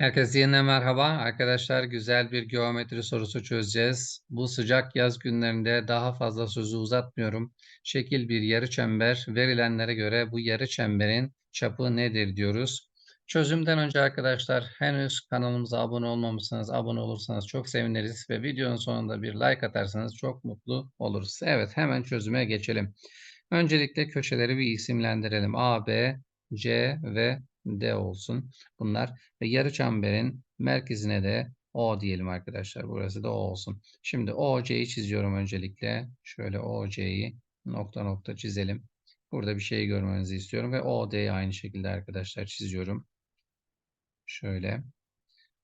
Herkese yeniden merhaba. Arkadaşlar güzel bir geometri sorusu çözeceğiz. Bu sıcak yaz günlerinde daha fazla sözü uzatmıyorum. Şekil bir yarı çember. Verilenlere göre bu yarı çemberin çapı nedir diyoruz. Çözümden önce arkadaşlar henüz kanalımıza abone olmamışsanız abone olursanız çok seviniriz ve videonun sonunda bir like atarsanız çok mutlu oluruz. Evet hemen çözüme geçelim. Öncelikle köşeleri bir isimlendirelim. A, B, C ve D olsun. Bunlar ve yarı çemberin merkezine de O diyelim arkadaşlar. Burası da O olsun. Şimdi OC'yi çiziyorum öncelikle. Şöyle OC'yi nokta nokta çizelim. Burada bir şey görmenizi istiyorum ve OD'yi aynı şekilde arkadaşlar çiziyorum. Şöyle.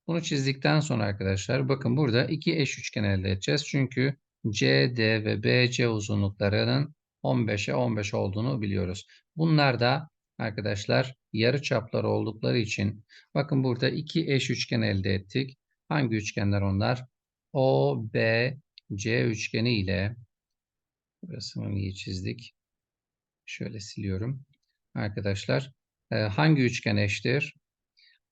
Bunu çizdikten sonra arkadaşlar bakın burada iki eş üçgen elde edeceğiz. Çünkü CD ve BC uzunluklarının 15'e 15 olduğunu biliyoruz. Bunlar da arkadaşlar yarı çaplar oldukları için bakın burada iki eş üçgen elde ettik. Hangi üçgenler onlar? OBC üçgeni ile burasını iyi çizdik. Şöyle siliyorum. Arkadaşlar hangi üçgen eştir?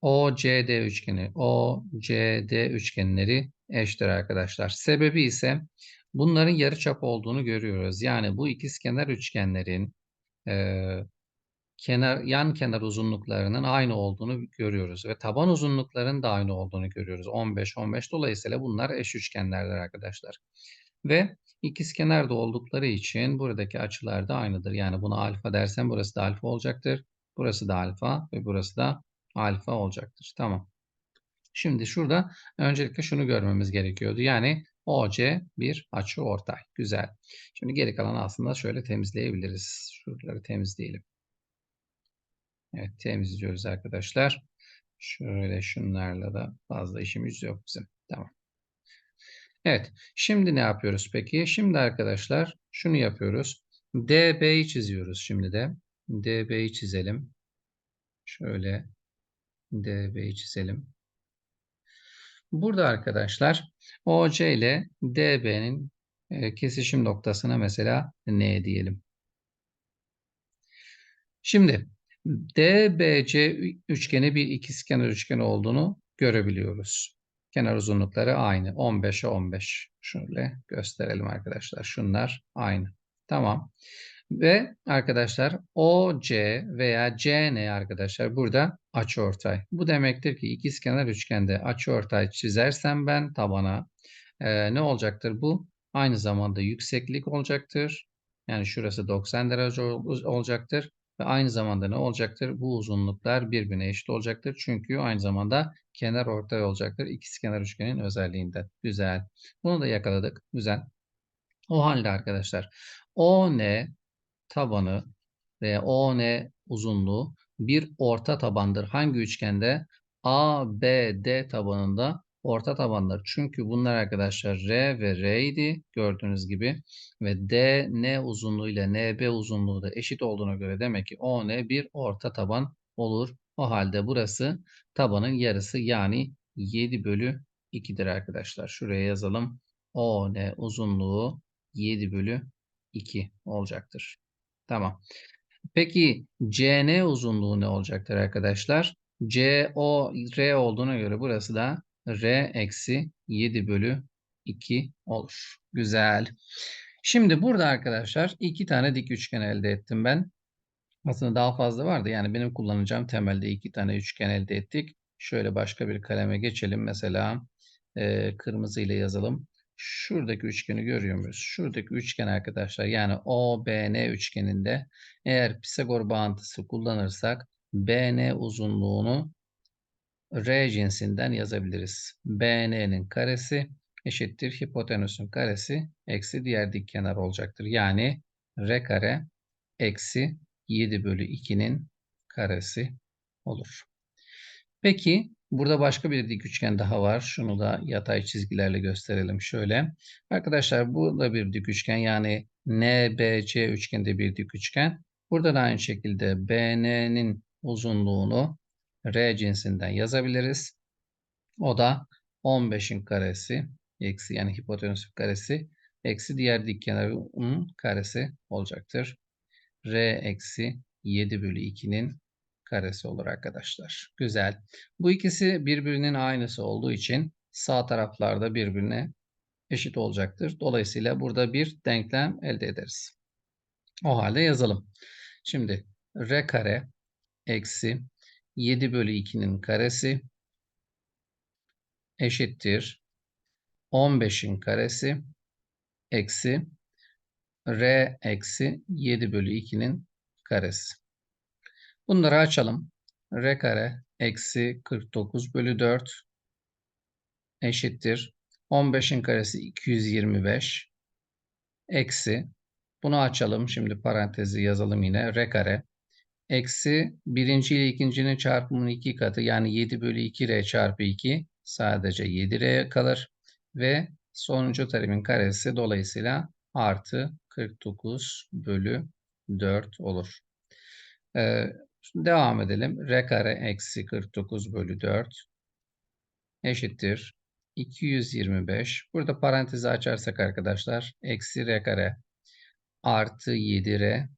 OCD üçgeni, OCD üçgenleri eşittir arkadaşlar. Sebebi ise bunların yarıçap olduğunu görüyoruz. Yani bu ikizkenar üçgenlerin e, kenar yan kenar uzunluklarının aynı olduğunu görüyoruz ve taban uzunluklarının da aynı olduğunu görüyoruz. 15 15 dolayısıyla bunlar eş üçgenlerdir arkadaşlar. Ve ikizkenar da oldukları için buradaki açılar da aynıdır. Yani buna alfa dersen burası da alfa olacaktır. Burası da alfa ve burası da alfa olacaktır. Tamam. Şimdi şurada öncelikle şunu görmemiz gerekiyordu. Yani OC bir açı ortay. Güzel. Şimdi geri kalanı aslında şöyle temizleyebiliriz. Şuraları temizleyelim. Evet temizliyoruz arkadaşlar. Şöyle şunlarla da fazla işimiz yok bizim. Tamam. Evet. Şimdi ne yapıyoruz peki? Şimdi arkadaşlar şunu yapıyoruz. DB'yi çiziyoruz şimdi de. DB'yi çizelim. Şöyle DB'yi çizelim. Burada arkadaşlar OC ile DB'nin e, kesişim noktasına mesela N diyelim. Şimdi DBC üçgeni bir ikizkenar üçgen olduğunu görebiliyoruz. Kenar uzunlukları aynı. 15'e 15. Şöyle gösterelim arkadaşlar. Şunlar aynı. Tamam. Ve arkadaşlar OC veya CN arkadaşlar burada açıortay. Bu demektir ki ikizkenar üçgende açıortay çizersem ben tabana e, ne olacaktır bu? Aynı zamanda yükseklik olacaktır. Yani şurası 90 derece olacaktır. Ve aynı zamanda ne olacaktır? Bu uzunluklar birbirine eşit olacaktır. Çünkü aynı zamanda kenar ortay olacaktır. İkizkenar üçgenin özelliğinde. Güzel. Bunu da yakaladık. Güzel. O halde arkadaşlar ON tabanı veya ON uzunluğu bir orta tabandır. Hangi üçgende? ABD tabanında orta tabanlar. Çünkü bunlar arkadaşlar R ve R idi gördüğünüz gibi. Ve DN uzunluğu ile NB uzunluğu da eşit olduğuna göre demek ki ON bir orta taban olur. O halde burası tabanın yarısı yani 7 bölü 2'dir arkadaşlar. Şuraya yazalım. ON uzunluğu 7 bölü 2 olacaktır. Tamam. Peki CN uzunluğu ne olacaktır arkadaşlar? CO R olduğuna göre burası da R eksi 7 bölü 2 olur. Güzel. Şimdi burada arkadaşlar iki tane dik üçgen elde ettim ben. Aslında daha fazla vardı. Yani benim kullanacağım temelde iki tane üçgen elde ettik. Şöyle başka bir kaleme geçelim. Mesela e, kırmızı ile yazalım. Şuradaki üçgeni görüyor muyuz? Şuradaki üçgen arkadaşlar yani OBN üçgeninde eğer Pisagor bağıntısı kullanırsak BN uzunluğunu R cinsinden yazabiliriz. BN'nin karesi eşittir hipotenüsün karesi eksi diğer dik kenar olacaktır. Yani R kare eksi 7 bölü 2'nin karesi olur. Peki Burada başka bir dik üçgen daha var. Şunu da yatay çizgilerle gösterelim şöyle. Arkadaşlar bu da bir dik üçgen yani NBC üçgende bir dik üçgen. Burada da aynı şekilde BN'nin uzunluğunu R cinsinden yazabiliriz. O da 15'in karesi eksi yani hipotenüsün karesi eksi diğer dik kenarın karesi olacaktır. R eksi 7 bölü 2'nin karesi olur arkadaşlar. Güzel. Bu ikisi birbirinin aynısı olduğu için sağ taraflarda birbirine eşit olacaktır. Dolayısıyla burada bir denklem elde ederiz. O halde yazalım. Şimdi r kare eksi 7 bölü 2'nin karesi eşittir 15'in karesi eksi r eksi 7 bölü 2'nin karesi. Bunları açalım. r kare eksi 49 bölü 4 eşittir. 15'in karesi 225 eksi bunu açalım. Şimdi parantezi yazalım yine. R kare eksi birinci ile ikincinin çarpımının iki katı yani 7 bölü 2 r çarpı 2 sadece 7 r kalır ve sonuncu terimin karesi dolayısıyla artı 49 bölü 4 olur. Ee, devam edelim. R kare eksi 49 bölü 4 eşittir. 225. Burada parantezi açarsak arkadaşlar eksi r kare artı 7r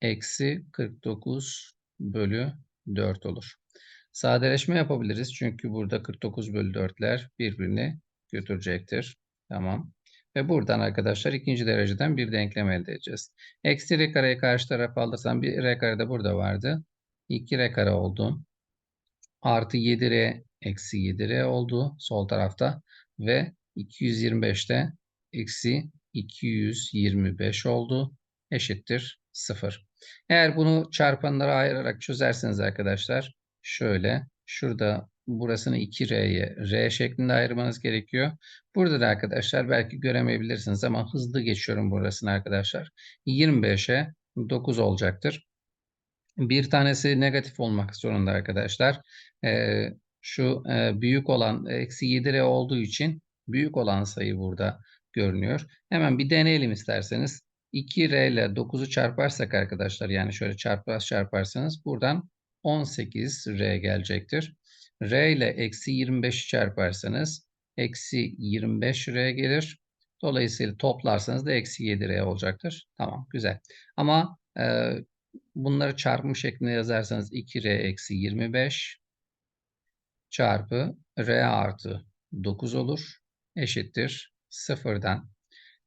eksi 49 bölü 4 olur. Sadeleşme yapabiliriz. Çünkü burada 49 bölü 4'ler birbirini götürecektir. Tamam. Ve buradan arkadaşlar ikinci dereceden bir denklem elde edeceğiz. Eksi r kareyi karşı tarafa alırsam bir r kare de burada vardı. 2 r kare oldu. Artı 7r eksi 7r oldu sol tarafta. Ve 225'te eksi 225 oldu. Eşittir 0. Eğer bunu çarpanlara ayırarak çözerseniz arkadaşlar şöyle şurada burasını 2R'ye R şeklinde ayırmanız gerekiyor. Burada da arkadaşlar belki göremeyebilirsiniz ama hızlı geçiyorum burasını arkadaşlar. 25'e 9 olacaktır. Bir tanesi negatif olmak zorunda arkadaşlar. Ee, şu e, büyük olan eksi 7R olduğu için büyük olan sayı burada görünüyor. Hemen bir deneyelim isterseniz. 2R ile 9'u çarparsak arkadaşlar yani şöyle çarpar çarparsanız buradan 18R gelecektir. R ile eksi 25'i çarparsanız eksi 25R gelir. Dolayısıyla toplarsanız da eksi 7R olacaktır. Tamam güzel. Ama e, bunları çarpım şeklinde yazarsanız 2R eksi 25 çarpı R artı 9 olur. Eşittir sıfırdan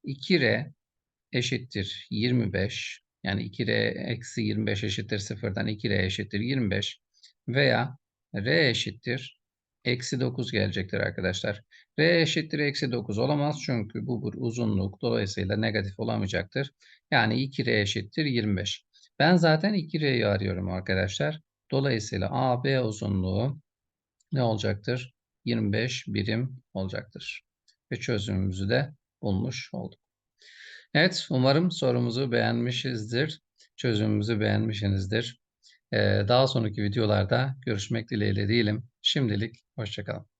2R eşittir 25 yani 2R eksi 25 eşittir sıfırdan 2R eşittir 25 veya R eşittir eksi 9 gelecektir arkadaşlar. R eşittir eksi 9 olamaz çünkü bu bir uzunluk dolayısıyla negatif olamayacaktır. Yani 2R eşittir 25. Ben zaten 2R'yi arıyorum arkadaşlar. Dolayısıyla AB uzunluğu ne olacaktır? 25 birim olacaktır. Ve çözümümüzü de bulmuş olduk. Evet, umarım sorumuzu beğenmişizdir. Çözümümüzü beğenmişsinizdir. Ee, daha sonraki videolarda görüşmek dileğiyle diyelim. Şimdilik hoşçakalın.